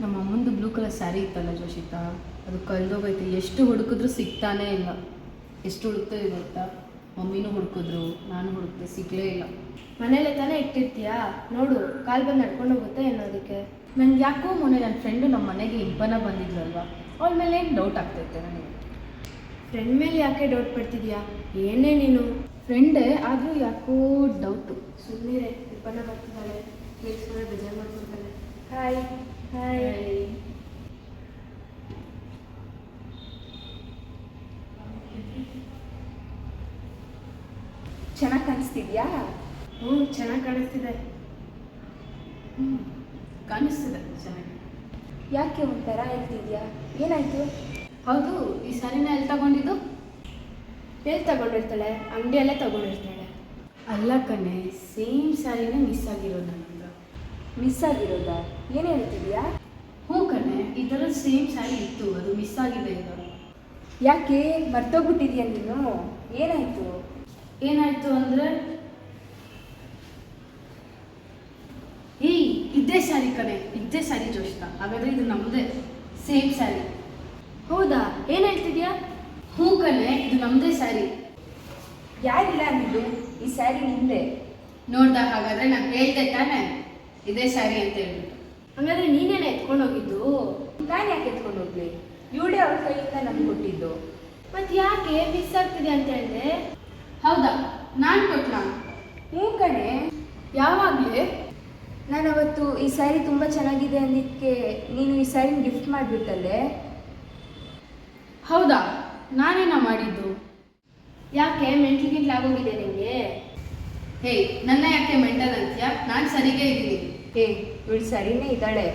ನಮ್ಮ ಅಮ್ಮಂದು blue colour sari ಇತ್ತಲ್ಲ ಜೋಶಿತಾ? ಅದು ಕಲ್ದೋಗೈತೆ ಎಷ್ಟು ಹುಡುಕಿದ್ರು ಸಿಗ್ತಾನೇ ಇಲ್ಲ. ಎಷ್ಟು ಹುಡುಕ್ತಾ ಇದೆ ಗೊತ್ತಾ? ಮಮ್ಮಿನೂ ಹುಡುಕಿದ್ರು ನಾನು ಹುಡುಕ್ತೆ ಸಿಗಲೇ ಇಲ್ಲ. ಮನೇಲೆ ತಾನೇ ಇಟ್ಟಿರ್ತೀಯಾ? ನೋಡು ಕಾಲ್ ಬಂದು ನಡ್ಕೊಂಡು ಹೋಗುತ್ತೆ ಅನ್ನೋದಕ್ಕೆ. ನನಗೆ ಯಾಕೋ ಮೊನ್ನೆ ನನ್ನ ಫ್ರೆಂಡು ನಮ್ಮ ಮನೆಗೆ ಇಬ್ಬನ ಬಂದಿದ್ಲಲ್ವಾ? ಅವಳ ಮೇಲೆ ಏನು ಡೌಟ್ ಆಗ್ತೈತೆ ನನಗೆ? ಫ್ರೆಂಡ್ ಮೇಲೆ ಯಾಕೆ ಡೌಟ್ ಪಡ್ತಿದ್ಯಾ? ಏನೇ ನೀನು. ಫ್ರೆಂಡೇ ಆದರೂ ಯಾಕೋ ಡೌಟು ಸುಮ್ಮನೆ ಇಬ್ಬನ ಬರ್ತಿದ್ದಾಳೆ ಕೇಳಿಸ್ಕೊಂಡ್ರೆ ಬೇಜಾರು ಹಾಯ್ ಹಾಯ್ ಚೆನ್ನಾಗಿ ಕಾಣಿಸ್ತಿದ್ಯಾ? ಹ್ಞೂ ಚೆನ್ನಾಗಿ ಕಾಣಿಸ್ತಿದೆ. ಹ್ಞೂ ಕಾಣಿಸ್ತಿದೆ ಚೆನ್ನಾಗಿ. ಯಾಕೆ ಒಂಥರ ಹೇಳ್ತಿದ್ಯಾ? ಏನಾಯಿತು? ಹೌದು ಈ ಸ್ಯಾರಿನ ಎಲ್ಲಿ ತಗೊಂಡಿದ್ದು? ಎಲ್ಲಿ ತಗೊಂಡಿರ್ತಾಳೆ? ಅಂಗಡಿಯಲ್ಲೇ ತಗೊಂಡಿರ್ತಾಳೆ. ಅಲ್ಲ ಕಣೆ ಸೇಮ್ ಸ್ಯಾರಿನೇ ಮಿಸ್ ಆಗಿರೋದು ಹತ್ರ ಮಿಸ್ ಆಗಿರೋದಾ? ಏನು ಹೇಳ್ತಿದ್ಯಾ? ಹ್ಞೂ ಕಣೆ ಈ ಥರ ಸೇಮ್ ಸ್ಯಾರಿ ಇತ್ತು ಅದು ಮಿಸ್ ಆಗಿದೆ ಈಗ. ಯಾಕೆ? ಮರ್ತೋಗ್ಬಿಟ್ಟಿದ್ಯಾ ನೀನು? ಏನಾಯಿತು? ಏನಾಯಿತು ಅಂದರೆ ಏಯ್ ಇದ್ದೇ ಸ್ಯಾರಿ ಕಣೆ ಇದ್ದೇ ಸ್ಯಾರಿ ಜೋಶ್ತಾ ಹಾಗಾದ್ರೆ ಇದು ನಮ್ಮದೇ ಸೇಮ್ ಸ್ಯಾರಿ ಹೌದಾ? ಏನು ಹೇಳ್ತಿದ್ಯಾ? ಹ್ಞೂ ಕಣೆ ಇದು ನಮ್ಮದೇ ಸ್ಯಾರಿ ಯಾರಿಲ್ಲ ಅಂದಿದ್ದು ಈ ಸ್ಯಾರಿ ನಿಂದೆ. ನೋಡ್ದ ಹಾಗಾದ್ರೆ ನಾನು ಹೇಳ್ದೆ ತಾನೆ. ಇದೇ ಸ್ಯಾರಿ ಅಂತ ಹೇಳ್ಬಿಟ್ಟು. ಹಂಗಾದ್ರೆ ನೀನೇನೆ ಎತ್ಕೊಂಡು ಹೋಗಿದ್ದು? ನಾನು ಯಾಕೆ ಎತ್ಕೊಂಡು ಹೋಗ್ಲಿ? ಇವಳೇ ಅವ್ರ ಕೈಯಿಂದ ನಮ್ಗೆ ಕೊಟ್ಟಿದ್ದು. ಮತ್ತೆ ಯಾಕೆ ಮಿಸ್ ಆಗ್ತಿದೆ ಅಂತ ಹೇಳಿದೆ? ಹೌದಾ? ನಾನು ಕೊಟ್ಲ ಹ್ಞೂ ಕಣೆ. ಯಾವಾಗಲೇ? ನಾನು ಅವತ್ತು ಈ ಸ್ಯಾರಿ ತುಂಬ ಚೆನ್ನಾಗಿದೆ ಅಂದಿದ್ದಕ್ಕೆ ನೀನು ಈ ಸ್ಯಾರಿನ ಗಿಫ್ಟ್ ಮಾಡಿಬಿಟ್ಟಲ್ಲೇ? ಹೌದಾ? ನಾನೇನ ಮಾಡಿದ್ದು? ಯಾಕೆ ಮೆಂಟ್ಲು ಗಿಂಟ್ಲು ಆಗೋಗಿದೆ ನಿಮಗೆ ಹೇ ನನ್ನ ಯಾಕೆ ಮೆಂಟಲ್ ಅಂತ್ಯಾ? ನಾನು ಸರಿಗೆ ಇದ್ದೀನಿ. ಏ ಇವಳು ಸರಿನೇ ಇದ್ದಾಳೆ.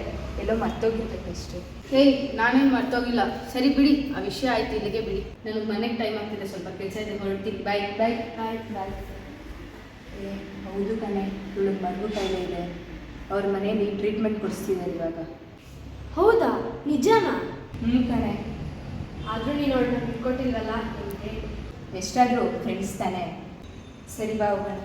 ಎಲ್ಲೋ ಮರ್ತೋಗಿರ್ಬೇಕಷ್ಟು ಏಯ್ ನಾನೇನು ಮರ್ತೋಗಿಲ್ಲ. ಸರಿ ಬಿಡಿ ಆ ವಿಷಯ ಆಯ್ತು ಇಲ್ಲಿಗೆ ಬಿಡಿ. ನನಗೆ ಮನೆಗೆ ಟೈಮ್ ಆಗ್ತಿದೆ ಸ್ವಲ್ಪ ಕೆಲಸ ಇದೆ ಹೊರಡ್ತೀನಿ. ಬಾಯ್ ಬಾಯ್ ಬಾಯ್ ಬಾಯ್ ಏ ಹೌದು ಕಣೆ ಇವಳು ಮಗು ಕಾಯಿಲೆ ಇದೆ ಅವ್ರ ಮನೇಲಿ ಟ್ರೀಟ್ಮೆಂಟ್ ಕೊಡಿಸ್ತಿದ್ದಾರೆ ಇವಾಗ. ಹೌದಾ? ನಿಜನಾ? ಹ್ಞೂ ಕಣೆ. ಆದರೂ ನೀನು ಅವಳನ್ನ ಬಿಟ್ಕೊಟ್ಟಿಲ್ವಲ್ಲ? ನಿಮಗೆ ಎಷ್ಟಾದರೂ ಫ್ರೆಂಡ್ಸ್ ತಾನೆ. ಸರಿ ಬಾ ಹೋಗೋಣ.